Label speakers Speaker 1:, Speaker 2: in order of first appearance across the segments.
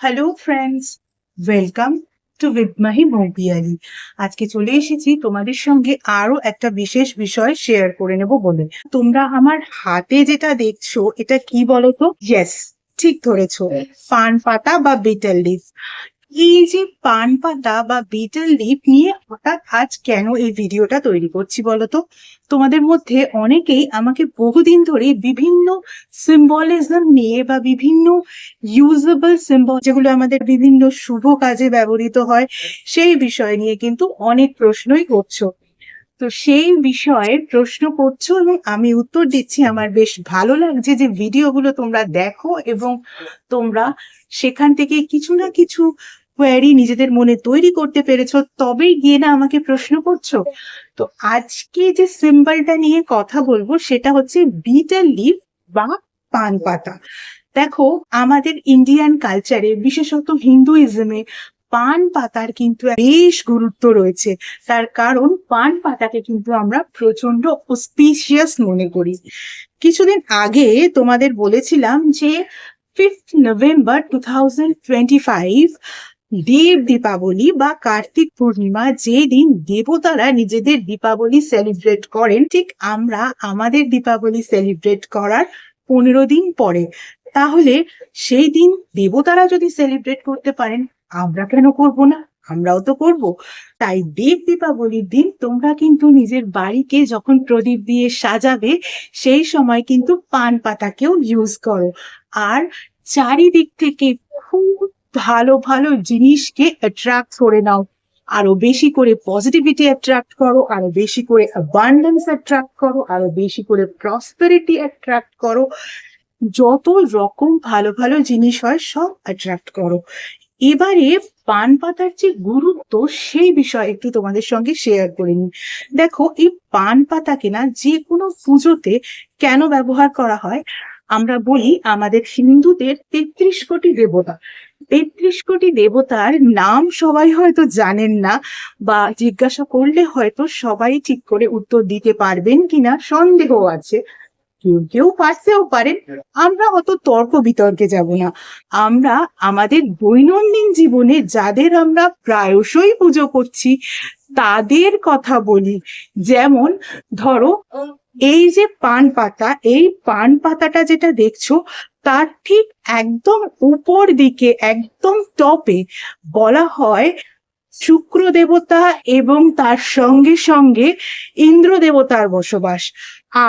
Speaker 1: Hello friends welcome to বিদমাহি মৌবিয়ালি আজকে চলে এসেছি তোমাদের সঙ্গে আরও একটা বিশেষ বিষয় শেয়ার করে নেব বলে। তোমরা আমার হাতে যেটা দেখছ এটা কি বলতো? ইয়েস ঠিক ধরেছো। পান পাতা বা বিটেল লিফ। এই যে পান পাতা বা বিটেল লিপ নিয়ে হঠাৎ আজ কেন এই ভিডিওটা তৈরি করছি বলতো? তোমাদের মধ্যে অনেকেই আমাকে বহুদিন ধরে বিভিন্ন সিম্বলিজম নিয়ে বা বিভিন্ন ইউজেবল সিম্বল যেগুলো আমাদের বিভিন্ন শুভ কাজে ব্যবহৃত হয়, সেই বিষয় নিয়ে কিন্তু অনেক প্রশ্নই করছ। তো সেই বিষয়ে প্রশ্ন করছ এবং আমি উত্তর দিচ্ছি। আমার বেশ ভালো লাগছে যে ভিডিওগুলো তোমরা দেখো এবং তোমরা সেখান থেকে কিছু না কিছু কোয়ারি নিজেদের মনে তৈরি করতে পেরেছ, তবেই গিয়ে না আমাকে প্রশ্ন করছ। তো আজকে যে সিম্বলটা নিয়ে কথা বলব সেটা হচ্ছে বিটার লিভ বা পান পাতা। দেখো, আমাদের ইন্ডিয়ান কালচারে বিশেষত হিন্দুইজমে পান পাতার কিন্তু বেশ গুরুত্ব রয়েছে। তার কারণ পান পাতাকে কিন্তু আমরা প্রচণ্ড অস্পিশিয়াস মনে করি। কিছুদিন আগে তোমাদের বলেছিলাম যে fifth November two thousand twenty five Dev Deepavali বা কার্তিক পূর্ণিমা যে দিন দেবতারা নিজেদের দীপাবলি সেলিব্রেট করেন, ঠিক আমরা আমাদের দীপাবলি সেলিব্রেট করার পনেরো দিন পরে। তাহলে সেই দিন দেবতারা যদি সেলিব্রেট করতে পারেন আমরা কেন করব না? আমরাও তো করব। তাই দেব দীপাবলির দিন তোমরা কিন্তু নিজের বাড়িকে যখন প্রদীপ দিয়ে সাজাবে, সেই সময় কিন্তু পান পাতাকেও ইউজ করো। আর চারিদিক থেকে খুব ভালো ভালো জিনিসকে অ্যাট্রাক্ট করে নাও। আরও বেশি করে পজিটিভিটি অ্যাট্রাক্ট করো, আরও বেশি করে অ্যাবান্ডেন্স অ্যাট্রাক্ট করো, আরও বেশি করে প্রসপেরিটি অ্যাট্রাক্ট করো। যত রকম ভালো ভালো জিনিস হয়, সব অ্যাট্রাক্ট করো। এবারে পান পাতার যে গুরুত্ব, সেই বিষয়ে একটু তোমাদের সঙ্গে শেয়ার করে নিই। দেখো, এই পান পাতা না যে কোনো পুজোতে কেন ব্যবহার করা হয়? আমরা বলি আমাদের হিন্দুদের তেত্রিশ কোটি দেবতা। তেত্রিশ কোটি দেবতার নাম সবাই হয়তো জানেন না বা জিজ্ঞাসা করলে হয়তো সবাই ঠিক করে উত্তর দিতে পারবেন কিনা, সন্দেহ আছে। কেউ কেউ পারতেও পারেন। আমরা অত তর্ক বিতর্কে যাব না। আমরা আমাদের দৈনন্দিন জীবনে যাদের আমরা প্রায়শই পুজো করছি, তাদের কথা বলি। যেমন, ধরো, এই যে পান পাতা, এই পান পাতাটা যেটা দেখছ, তার ঠিক একদম উপর দিকে, একদম টপে বলা হয় শুক্র দেবতা এবং তার সঙ্গে সঙ্গে ইন্দ্র দেবতার বসবাস।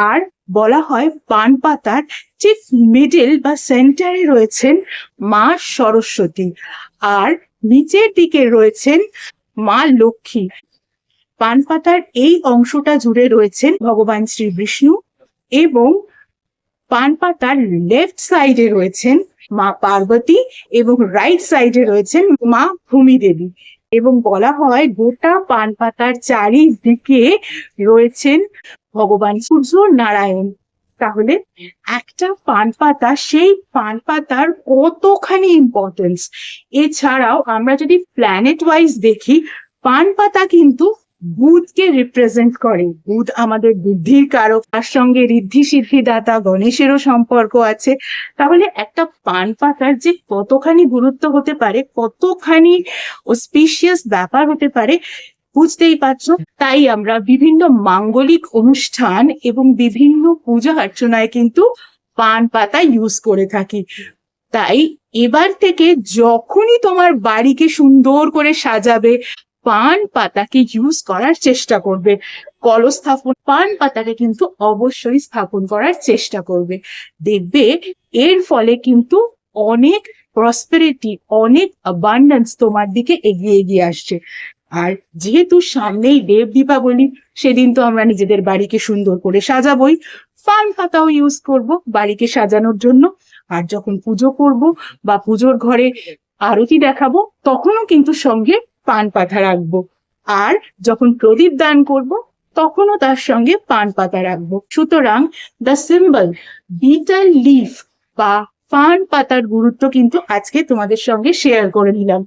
Speaker 1: আর বলা হয় পান পাতার ঠিক মিডল বা সেন্টারে রয়েছেন মা সরস্বতী আর নিচের দিকে রয়েছেন মা লক্ষ্মী। পান পাতার এই অংশটা জুড়ে রয়েছেন ভগবান শ্রী বিষ্ণু এবং পান পাতার লেফট সাইডে রয়েছেন মা পার্বতী এবং রাইট সাইডে রয়েছেন মা ভূমি দেবী এবং বলা হয় গোটা পান পাতার চারিদিকে রয়েছেন ভগবান সূর্য নারায়ণ। তাহলে একটা পান পাতা সেই পান পাতার কতখানি ইম্পর্টেন্স এছাড়াও আমরা যদি প্ল্যানেট ওয়াইজ দেখি পান পাতা কিন্তু বুধকে রিপ্রেজেন্ট করে। বুধ আমাদের বুদ্ধির কারক, তার সঙ্গে ঋদ্ধি সিদ্ধি দাতা গণেশেরও সম্পর্ক আছে। তাহলে একটা পান পাতার যে কতখানি গুরুত্ব হতে পারে, কতখানি অস্পিশিয়াস ব্যাপার হতে পারে, বুঝতেই পারছ? তাই আমরা বিভিন্ন মাঙ্গলিক অনুষ্ঠান এবং বিভিন্ন পূজা অর্চনায় কিন্তু পান পাতা ইউজ করে থাকি। তাই এবার থেকে যখনই তোমার বাড়িকে সুন্দর করে সাজাবে পান পাতাকে ইউজ করার চেষ্টা করবে। কলস স্থাপন পান পাতাকে কিন্তু অবশ্যই স্থাপন করার চেষ্টা করবে। দেখবে এর ফলে কিন্তু অনেক প্রসপেরিটি অনেক অ্যাবান্ডেন্স তোমার দিকে এগিয়ে এগিয়ে আসছে। আর যেহেতু সামনেই দেব দীপাবলি, সেদিন তো আমরা নিজেদের বাড়িকে সুন্দর করে সাজাবই। পান পাতাও ইউজ করব বাড়িকে সাজানোর জন্য। আর যখন পুজো করব বা পুজোর ঘরে আরতি দেখাবো, তখনও কিন্তু সঙ্গে পান পাতা রাখব। আর যখন প্রদীপ দান করব, তখনও তার সঙ্গে পান পাতা রাখব। সুতরাং দ্য সিম্বল বিটার লিফ বা পান পাতার গুরুত্ব কিন্তু আজকে তোমাদের সঙ্গে শেয়ার করে নিলাম।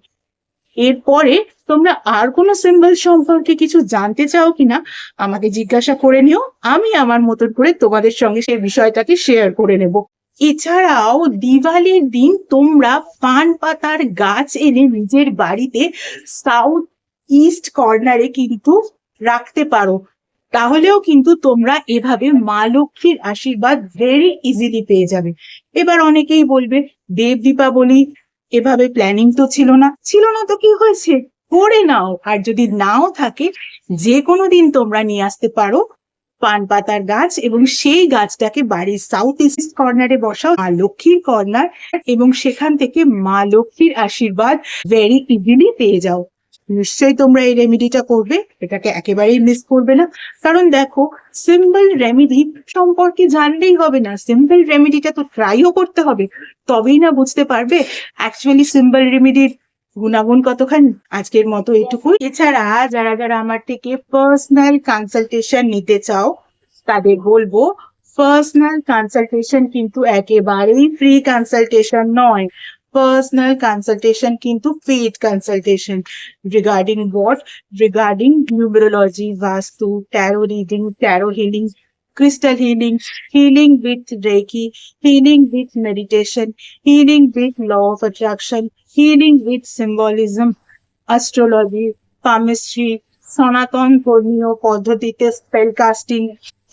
Speaker 1: এরপরে তোমরা আর কোনো সিম্বল সম্পর্কে কিছু জানতে চাও কিনা, আমাকে জিজ্ঞাসা করে নিও। আমি আমার মতন করে তোমাদের সঙ্গে সেই বিষয়টাকে শেয়ার করে নেব। এছাড়াও দিওয়ালির দিন তোমরা পান পাতার গাছ এনে নিজের বাড়িতে সাউথ ইস্ট কর্নারে কিন্তু রাখতে পারো। তাহলেও কিন্তু তোমরা এভাবে মা লক্ষ্মীর আশীর্বাদ ভেরি ইজিলি পেয়ে যাবে। এবার অনেকেই বলবে, দেব দীপাবলি, এভাবে প্ল্যানিং তো ছিল না। ছিল না তো কি হয়েছে? করে নাও। আর যদি নাও থাকে যে কোনো দিন তোমরা নিয়ে আসতে পারো। পান পাতার গাছ এবং সেই গাছটাকে বাড়ির সাউথ ইস্ট কর্নারে বসাও, মা লক্ষ্মীর কর্নার এবং সেখান থেকে মা লক্ষ্মীর আশীর্বাদ ভেরি ইজিলি পেয়ে যাও। নিশ্চয়ই তোমরা এই রেমেডিটা করবে, এটাকে একেবারেই মিস করবে না। কারণ দেখো সিম্পল রেমিডি সম্পর্কে জানলেই হবে না সিম্পল রেমেডিটা তো ট্রাইও করতে হবে, তবেই না বুঝতে পারবে অ্যাকচুয়ালি সিম্পল রেমেডির গুণাগুণ কতখানি? আজকের মতো এটুকুই। এছাড়া যারা যারা আমার থেকে পার্সোনাল কনসালটেশন নিতে চাও, তাদের বলব পার্সোনাল কনসালটেশন কিন্তু একেবারেই ফ্রি কনসালটেশন নয়। পার্সোনাল কনসালটেশন কিন্তু paid consultation regarding what? regarding numerology, vastu, tarot reading, tarot healing crystal healing healing with reiki healing with meditation healing with law of attraction healing with symbolism astrology palmistry সনাতন ধর্মীয় পদ্ধতিতে spell casting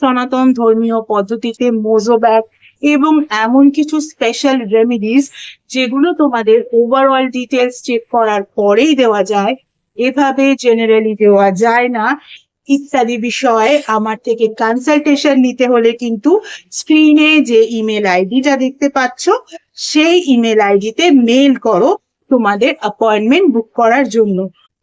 Speaker 1: সনাতন ধর্মীয় পদ্ধতিতে মোজোব্যাক এবং এমন কিছু special remedies যেগুলো তোমাদের ওভারঅল ডিটেলস চেক করার পরেই দেওয়া যায় এভাবে জেনারেলি দেওয়া যায় না ইত্যাদি বিষয়ে আমার থেকে কনসালটেশন নিতে হলে কিন্তু স্ক্রিনে যে ইমেল আইডিটা দেখতে পাচ্ছ, সেই ইমেল আইডিতে মেল করো তোমাদের অ্যাপয়েন্টমেন্ট বুক করার জন্য।